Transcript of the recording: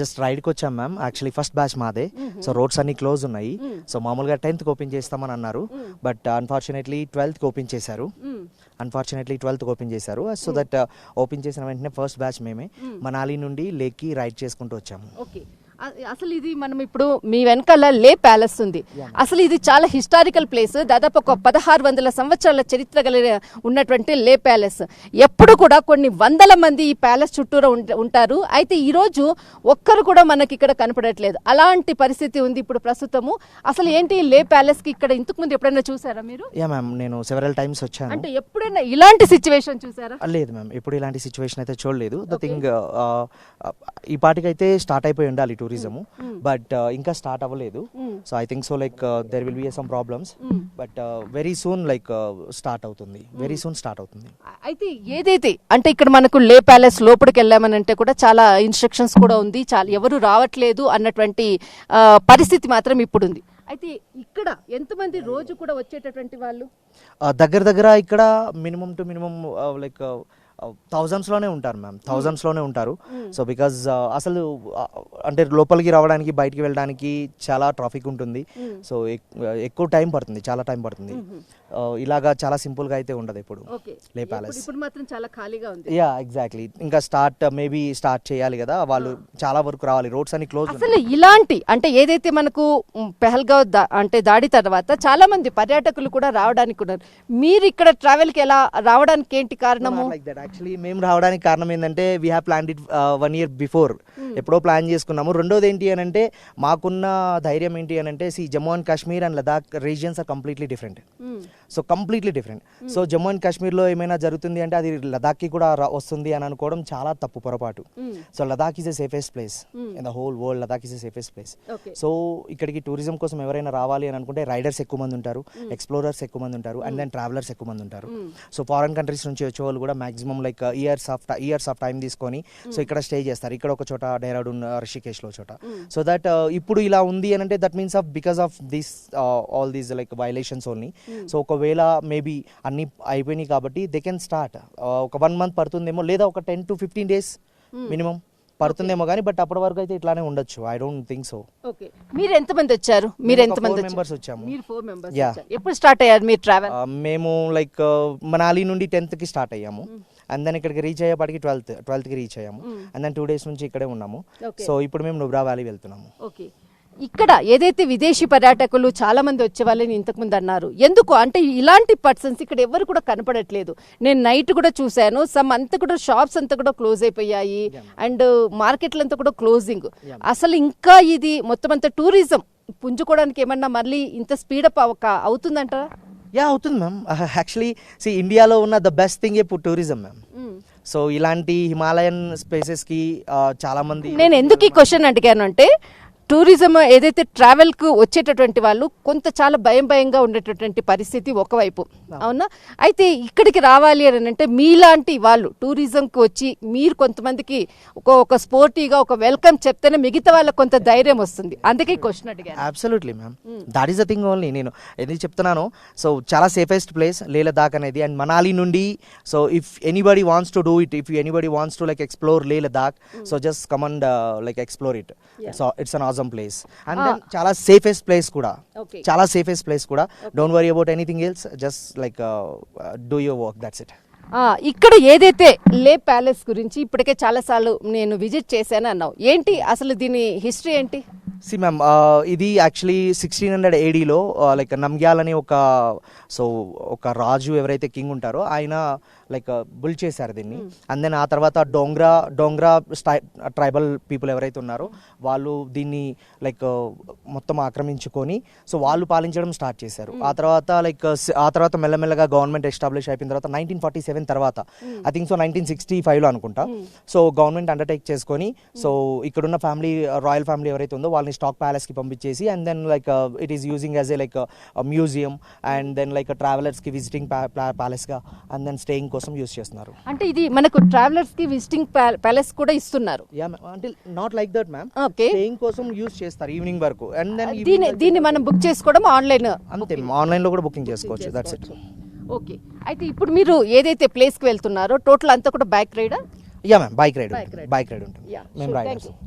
Just రైడ్కి వచ్చాం ma'am actually first batch మాదే. సో రోడ్స్ అన్ని క్లోజ్ ఉన్నాయి. సో మామూలుగా టెన్త్కి ఓపెన్ చేస్తామని అన్నారు. బట్ అన్ఫార్చునేట్లీ ట్వెల్త్కి ఓపెన్ చేశారు. అన్ఫార్చునేట్లీ ట్వెల్త్కి ఓపెన్ చేశారు. సో దట్ ఓపెన్ చేసిన వెంటనే ఫస్ట్ బ్యాచ్ మేమే మనాలి నుండి లేక్కి రైడ్ చేసుకుంటూ వచ్చాము. ఓకే అసలు ఇది మనం ఇప్పుడు మీ వెనకాల లే ప్యాలెస్ ఉంది. అసలు ఇది చాలా హిస్టారికల్ ప్లేస్. దాదాపు ఒక పదహారు వందల సంవత్సరాల చరిత్ర గల ఉన్నటువంటి లే ప్యాలెస్. ఎప్పుడు కూడా కొన్ని వందల మంది ఈ ప్యాలెస్ చుట్టూరా ఉంట- ఉంటారు. అయితే ఈ రోజు ఒక్కరు కూడా మనకి ఇక్కడ కనపడట్లేదు. అలాంటి పరిస్థితి ఉంది ఇప్పుడు ప్రస్తుతము. అసలు ఏంటి లే ప్యాలెస్కి ఇక్కడ ఇంతకు ముందు ఎప్పుడైనా చూసారా మీరు? యా మ్యామ్ నేను సెవెరల్ టైమ్స్ వచ్చాను. అంటే ఎప్పుడైనా ఇలాంటి సిచ్యువేషన్ చూసారా? లేదు మ్యామ్ ఇప్పుడు ఇలాంటి సిచ్యువేషన్ అయితే చూడలేదు. ద థింగ్ ఈ పాటికైతే స్టార్ట్ అయిపోయి ఉండాలి. టూరిజం బట్ ఇంకా స్టార్ట్ అవ్వలేదు. So I think so like there will be some problems but very soon like start అవుతుంది. వెరీ సూన్ స్టార్ట్ అవుతుంది. అయితే ఏదైతే అంటే ఇక్కడ మనకు లే ప్యాలెస్ లోపలికి వెళ్ళామని అంటే కూడా చాలా ఇన్స్ట్రక్షన్స్ కూడా ఉంది. చాలా ఎవరు రావట్లేదు అన్నటువంటి పరిస్థితి మాత్రం ఇప్పుడు ఉంది అయితే ఇక్కడ ఎంతమంది రోజు కూడా వచ్చేటటువంటి వాళ్ళు? దగ్గర దగ్గర ఇక్కడ మినిమం టు మినిమం లైక్ థౌజండ్స్లోనే ఉంటారు మ్యామ్ థౌజండ్స్లోనే ఉంటారు. సో బికాజ్ అసలు ఆ, అంటే లోపలికి రావడానికి బయటికి వెళ్ళడానికి చాలా ట్రాఫిక్ ఉంటుంది. సో ఎక్కువ టైం పడుతుంది చాలా టైం పడుతుంది. ఇలాగా చాలా సింపుల్గా అయితే ఉండదు ఇప్పుడు లే ప్యాలెస్ ఇప్పుడు మాత్రం చాలా ఖాళీగా ఉంది. యా ఎగ్జాక్ట్లీ ఇంకా స్టార్ట్ మేబీ స్టార్ట్ చేయాలి కదా. వాళ్ళు చాలా వరకు రావాలి. రోడ్స్ అన్ని క్లోజ్ అసలు ఇలాంటి అంటే ఏదైతే మనకు దా అంటే దాడి తర్వాత చాలా మంది పర్యాటకులు కూడా రావడానికి ఉన్నారు. మీరు ఇక్కడ ట్రావెల్కి ఎలా రావడానికి ఏంటి కారణము? యాక్చువల్లీ మేము రావడానికి కారణం ఏంటంటే we have plan it one year before ఎప్పుడో ప్లాన్ చేసుకున్నాము. రెండోది ఏంటి అని అంటే మాకున్న ధైర్యం ఏంటి అని అంటే see Jammu and Kashmir and Ladakh regions are completely different so completely different so Jammu and కాశ్మీర్లో ఏమైనా జరుగుతుంది అంటే అది లదాఖ్కి కూడా వస్తుంది అని అనుకోవడం చాలా తప్పు పొరపాటు. So Ladakh is a safest place in the whole world Ladakh is a safest place so ఇక్కడికి టూరిజం కోసం ఎవరైనా రావాలి అని అనుకుంటే రైడర్స్ ఎక్కువ మంది ఉంటారు ఎక్స్ప్లోరర్స్ ఎక్కువ మంది ఉంటారు అండ్ దెన్ ట్రావెలర్స్ ఎక్కువ మంది ఉంటారు. సో ఫారెన్ కంట్రీస్ నుంచి వచ్చే వాళ్ళు కూడా maximum like years of years of time తీసుకొని సో ఇక్కడ స్టే చేస్తారు. ఇక్కడ ఒక చోట డెహ్రాడూన్ రిషికేష్లో ఒక చోట. సో దట్ ఇప్పుడు ఇలా ఉంది అని అంటే that means of because of this all these like violations only so ఒకవేళ మేబీ అన్ని అయిపోయినాయి కాబట్టి దే కెన్ స్టార్ట్ ఒక వన్ మంత్ పడుతుందేమో లేదా ఒక ten to fifteen days minimum పడుతుందేమో కానీ బట్ అప్పటి వరకు అయితే ఇట్లానే ఉండొచ్చు. I don't think so okay మీరు ఎంతమంది వచ్చారు? మీరు four వచ్చారు? members వచ్చాము. మీరు ఫోర్ మెంబర్స్. వచ్చారు. ఎప్పుడు స్టార్ట్ అయ్యారు మీరు ట్రావెల్ ఆ, మేము లైక్ మనాలి నుండి టెన్త్కి స్టార్ట్ అయ్యాము. అండ్ దెన్ ఇక్కడికి రీచ్ అయ్యేపాటికి ట్వెల్త్ ట్వెల్త్కి రీచ్ అయ్యాము. అండ్ దెన్ టూ డేస్ నుంచి ఇక్కడే ఉన్నాము. సో ఇప్పుడు మేము నుబ్రా వ్యాలీ వెళ్తున్నాము. ఓకే ఇక్కడ ఏదైతే విదేశీ పర్యాటకులు చాలా మంది వచ్చే వాళ్ళని ఇంతకుముందు అన్నారు. ఎందుకు? అంటే ఇలాంటి పర్సన్స్ ఇక్కడ ఎవరు కూడా కనపడట్లేదు. నేను నైట్ కూడా చూశాను. సమ్ అంతా కూడా షాప్స్ అంతా కూడా క్లోజ్ అయిపోయాయి. అండ్ మార్కెట్లు అంతా కూడా క్లోజింగ్. అసలు ఇంకా ఇది మొత్తం అంతా టూరిజం. పుంజుకోవడానికి ఏమన్నా మళ్ళీ ఇంత స్పీడప్ అవుతుందంటారా యా అవుతుంది మ్యామ్ యాక్చువల్లీ సి ఇండియాలో ఉన్న ద బెస్ట్ థింగ్ ఇప్పుడు టూరిజం మ్యామ్ సో ఇలాంటి హిమాలయన్ స్పేసెస్కి చాలా మంది నేను ఎందుకు ఈ క్వశ్చన్ అడిగాను అంటే టూరిజం ఏదైతే ట్రావెల్కు వచ్చేటటువంటి వాళ్ళు కొంత చాలా భయం భయంగా ఉండేటటువంటి పరిస్థితి ఒకవైపు. అవునా. అయితే ఇక్కడికి రావాలి అని అంటే మీలాంటి వాళ్ళు టూరిజంకి వచ్చి మీరు కొంతమందికి ఒక ఒక స్పోర్టీగా ఒక వెల్కమ్ చెప్తేనే మిగతా వాళ్ళకి కొంత ధైర్యం వస్తుంది. అందుకే క్వశ్చన్ అడిగాను. Absolutely ma'am that is the thing only నేను ఎందుకు చెప్తున్నాను సో చాలా సేఫెస్ట్ ప్లేస్ లే లదాఖ్ అనేది. అండ్ మనాలి నుండి so if anybody wants to do it if anybody wants to like explore Leh Ladakh so just come and like explore it so it's an awesome place and then చాలా safest place కూడా. చాలా safest place కూడా. Don't worry about anything else just like do your work that's it ఇక్కడ ఏదైతే లే palace గురించి ఇప్పటికే చాలాసార్లు నేను విజిట్ చేశాను అన్నావు. ఏంటి అసలు దీని హిస్టరీ ఏంటి? సి మ్యామ్ ఇది యాక్చువల్లీ సిక్స్టీన్ హండ్రెడ్ ఏడీలో లైక్ నమ్గ్యాల్ అని ఒక సో ఒక రాజు ఎవరైతే కింగ్ ఉంటారో ఆయన లైక్ బుల్ చేశారు దీన్ని. అండ్ దెన్ ఆ తర్వాత డోంగ్రా డోంగ్రా స్టై ట్రైబల్ పీపుల్ ఎవరైతే ఉన్నారో వాళ్ళు దీన్ని లైక్ మొత్తం ఆక్రమించుకొని సో వాళ్ళు పాలించడం స్టార్ట్ చేశారు. ఆ తర్వాత లైక్ ఆ తర్వాత మెల్లమెల్లగా గవర్నమెంట్ ఎస్టాబ్లిష్ అయిపోయిన తర్వాత నైన్టీన్ ఫార్టీ సెవెన్ తర్వాత I think so nineteen sixty ఫైవ్లో అనుకుంటా. సో గవర్నమెంట్ అండర్టేక్ చేసుకొని సో ఇక్కడున్న ఫ్యామిలీ రాయల్ ఫ్యామిలీ ఎవరైతే ఉందో వాళ్ళని స్టాక్ ప్యాలెస్కి పంపించేసి and then like it is using as a like museum and then like ట్రావెలర్స్కి visiting ప్యాలెస్గా అండ్ దెన్ స్టేయింగ్ కోసం యూస్ చేస్తున్నారు. అంటే ఇది మనకు ట్రావెలర్స్కి విజిటింగ్ ప్యాలెస్ కూడా ఇస్తున్నారు. యా అంటే not like that ma'am okay staying కోసం యూస్ చేస్తారు ఈవినింగ్ వరకు. అండ్ దెన్ దీన్ని దీన్ని మనం బుక్ చేసుకోవడం ఆన్లైన్ అంతే ఆన్లైన్లో కూడా బుకింగ్ చేసుకోవచ్చు. దట్స్ ఇట్ ఓకే అయితే ఇప్పుడు మీరు ఏదైతే ప్లేస్కి వెళ్తున్నారో టోటల్ అంతా కూడా bike రైడా yeah ma'am bike ride. Bike ride ఉంటుంది. మేము రైడర్స్.